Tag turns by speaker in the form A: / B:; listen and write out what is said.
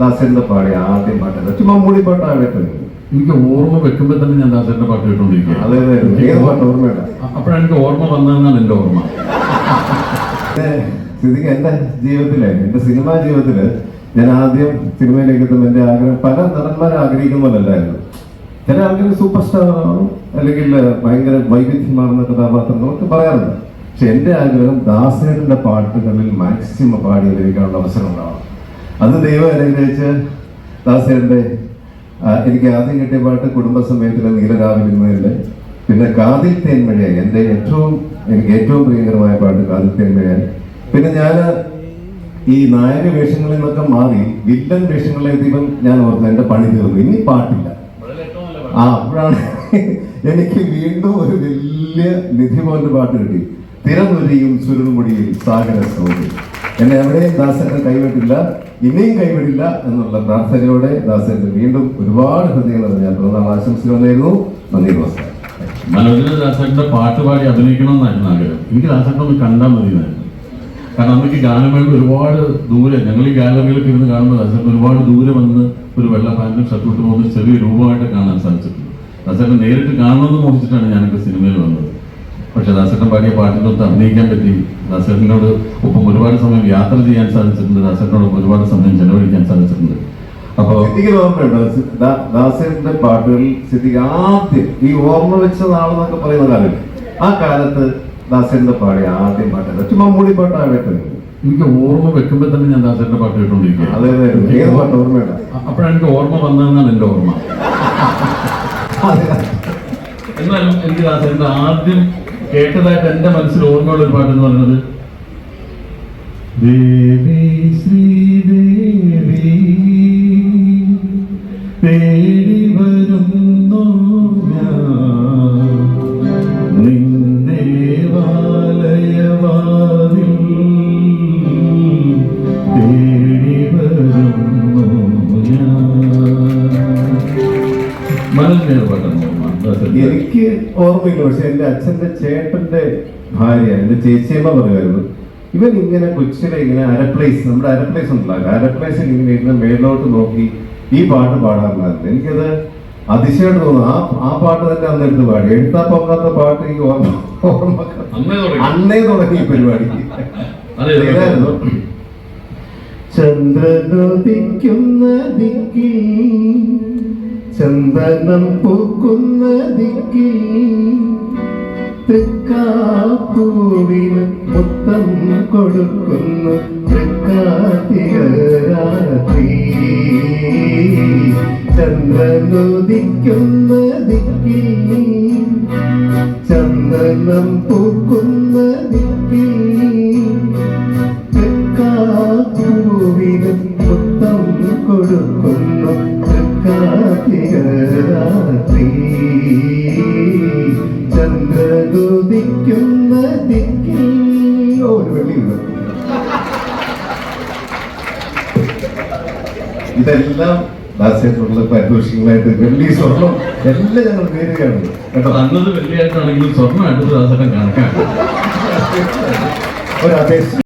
A: ദാസന്റെ പാടിയ ആദ്യം പാട്ട് ചുമ്മാ മൂടി പാട്ടാണ് കേട്ടത്
B: എനിക്ക് ഓർമ്മ വെക്കുമ്പോൾ തന്നെ ഞാൻ ദാസന്റെ പാട്ട് കേട്ടോണ്ടിരിക്കും
A: അതെ പാട്ട് ഓർമ്മയില്ല
B: അപ്പോഴാണ് എനിക്ക് ഓർമ്മ വന്നതെന്നാണ് എന്റെ ഓർമ്മ.
A: സ്ഥിതിക്ക് എന്റെ ജീവിതത്തിലെ എന്റെ സിനിമാ ജീവിതത്തിൽ ഞാൻ ആദ്യം സിനിമയിലേക്ക് എത്തുമ്പോൾ എന്റെ ആഗ്രഹം പല നടന്മാരെ ആഗ്രഹിക്കുന്ന പോലല്ലായിരുന്നു ചില ആൾക്കാർ സൂപ്പർ സ്റ്റാർ ആവും അല്ലെങ്കിൽ ഭയങ്കര വൈവിധ്യമാർന്ന കഥാപാത്രങ്ങളൊക്കെ പറയാറുണ്ട്. പക്ഷെ എന്റെ ആഗ്രഹം ദാസേട്ടന്റെ പാട്ടുകളിൽ മാക്സിമം പാടി ലഭിക്കാനുള്ള അവസരം ഉണ്ടാവണം. അത് ദൈവം അനുഗ്രഹിച്ച് ദാസേന്റെ എനിക്ക് ആദ്യം കിട്ടിയ പാട്ട് കുടുംബസമയത്തിലെ നീലരാവിലെ പിന്നെ കാതിൽ തേന്മഴയായി എന്റെ ഏറ്റവും എനിക്ക് ഏറ്റവും പ്രിയങ്കരമായ പാട്ട് കാതിൽ തേന്മഴയായി പിന്നെ ഞാൻ ഈ നായക വേഷങ്ങളിൽ നിന്നൊക്കെ മാറി വില്ലൻ വേഷങ്ങളിലെത്തിയപ്പം ഞാൻ ഓർത്തു എന്റെ പണി തീർന്നു. ഇനി പാട്ടില്ല. ആ അപ്പോഴാണ് എനിക്ക് വീണ്ടും ഒരു വലിയ നിധി പോലൊരു പാട്ട് കിട്ടി. തിരനൊലിയും ചുരുൾമുടിയിൽ സാഗര സൗന്ദര്യം എന്നെ എവിടെയും ദാസന്റെ കൈവിട്ടില്ല ഇനിയും കൈവിടില്ല എന്നുള്ള പ്രാർത്ഥനയോടെ ദാസന്റെ വീണ്ടും ഒരുപാട് ഹൃദയങ്ങൾ ഞാൻ പിറന്നാൾ ആശംസകൾ നേരുന്നു. നന്ദി നമസ്കാരം.
B: മനോജിന് ദാസന്റെ പാട്ട് പാടി അഭിനയിക്കണമെന്നായിരുന്നു ആഗ്രഹം. എനിക്ക് ദാസന്റെ ഒന്ന് കണ്ടാൽ മതിയെന്നായിരുന്നു. കാരണം അന്നേക്ക് ഗാനമേള ഒരുപാട് ദൂരെ ഞങ്ങൾ ഈ ഗാലറിയിലൊക്കെ ഇരുന്ന് കാണുമ്പോൾ ദാസന് ഒരുപാട് ദൂരെ വന്ന് ഒരു വെള്ള ഷർട്ടും പോകുന്ന ചെറിയ രൂപമായിട്ട് കാണാൻ സാധിച്ചിട്ടുണ്ട്. ദാസന്റെ നേരിട്ട് കാണണമെന്ന് മോഹിച്ചിട്ടാണ് ഞാനൊക്കെ സിനിമയിൽ വന്നത്. പക്ഷെ ദാസേട്ടൻ പാടിയ പാട്ടിനൊത്ത് അഭിനയിക്കാൻ പറ്റി. ഒപ്പം ഒരുപാട് സമയം യാത്ര ചെയ്യാൻ സാധിച്ചിട്ടുണ്ട് ദാസേട്ടനോട് ഒരുപാട് സമയം ചെലവഴിക്കാൻ സാധിച്ചിട്ടുണ്ട്. അപ്പോൾ
A: എനിക്ക് ഓർമ്മയുണ്ട് ദാസേട്ടന്റെ പാട്ടുകളിൽ സിദ്ധിക്ക് ആദ്യം ഈ ഓർമ്മ വെച്ച നാളെന്നൊക്കെ പറയുന്ന കാലം. ആ കാലത്ത് ദാസേട്ടന്റെ പാടിയ ആദ്യം പാട്ട്. ചുമ്മാ മൂടി പാട്ടാണ് കേട്ടത്
B: എനിക്ക് ഓർമ്മ വെക്കുമ്പോൾ തന്നെ ഞാൻ ദാസേട്ടന്റെ പാട്ട് കേട്ടോണ്ടിരിക്കും
A: അതെ അതെ ഏത് പാട്ട് ഓർമ്മയുണ്ട്
B: അപ്പോഴാണ് എനിക്ക് ഓർമ്മ വന്നതെന്നാണ് എന്റെ ഓർമ്മ. എന്നാലും എനിക്ക് ദാസേട്ടന്റെ ആദ്യം കേട്ടതായിട്ട് എന്റെ മനസ്സിൽ ഓർമ്മയുള്ള ഒരു പാട്ട് എന്ന് പറയുന്നത് ദേവി ദാസേട്ടന്റെ.
A: എനിക്ക് ഓർമ്മയില്ല പക്ഷെ എന്റെ അച്ഛന്റെ ചേട്ടന്റെ ഭാര്യ എന്റെ ചേച്ചിയമ്മ പറയുമായിരുന്നു ഇവൻ ഇങ്ങനെ കൊച്ചിനെ ഇങ്ങനെ അരപ്ലേസ് നമ്മുടെ അരപ്ലേസ് ഉണ്ടല്ലോ. അരപ്ലേസിൽ ഇങ്ങനെ ഇരുന്ന് മേലോട്ട് നോക്കി ഈ പാട്ട് പാടാറുണ്ടായിരുന്നു എനിക്കത് അതിശയമായിട്ട് തോന്നുന്നു. ആ ആ പാട്ട് തന്നെ അന്ന് എടുത്ത് പാടി. എഴുത്താ പോകാത്ത പാട്ട് ഈ ഓർമ്മ ഓർമ്മ
B: അന്നേ തുടങ്ങി.
A: ഈ പരിപാടി? ചന്ദ്രനുദിക്കുന്ന ദിക്കിൽ ചന്ദനം പൂക്കുന്ന ദിക്കിൽ തൃക്കാപ്പൂവിന് മുത്തം കൊടുക്കുന്നു തൃക്കാത്തിരാത്രി ചന്ദ്രനുദിക്കുന്ന ദിക്കിൽ ചന്ദനം പൂക്കുന്ന ദിക്കിൽ ചന്ദ്രനുദിക്കുന്ന ദിക്കിൽ ഒരു വെള്ളിയുണ്ട്. ഇതെല്ലാം ദാസ്യത്തിലുള്ള പാരിതോഷികങ്ങളായിട്ട് വെള്ളി സ്വർണം. എല്ലാം ഞങ്ങൾ നേരുകയാണ് കേട്ടോ?
B: അന്നത് വെള്ളിയായിട്ടാണെങ്കിലും സ്വർണമായിട്ട് ദാസേട്ടൻ കണക്കാണ്
A: ഒരു അപേക്ഷ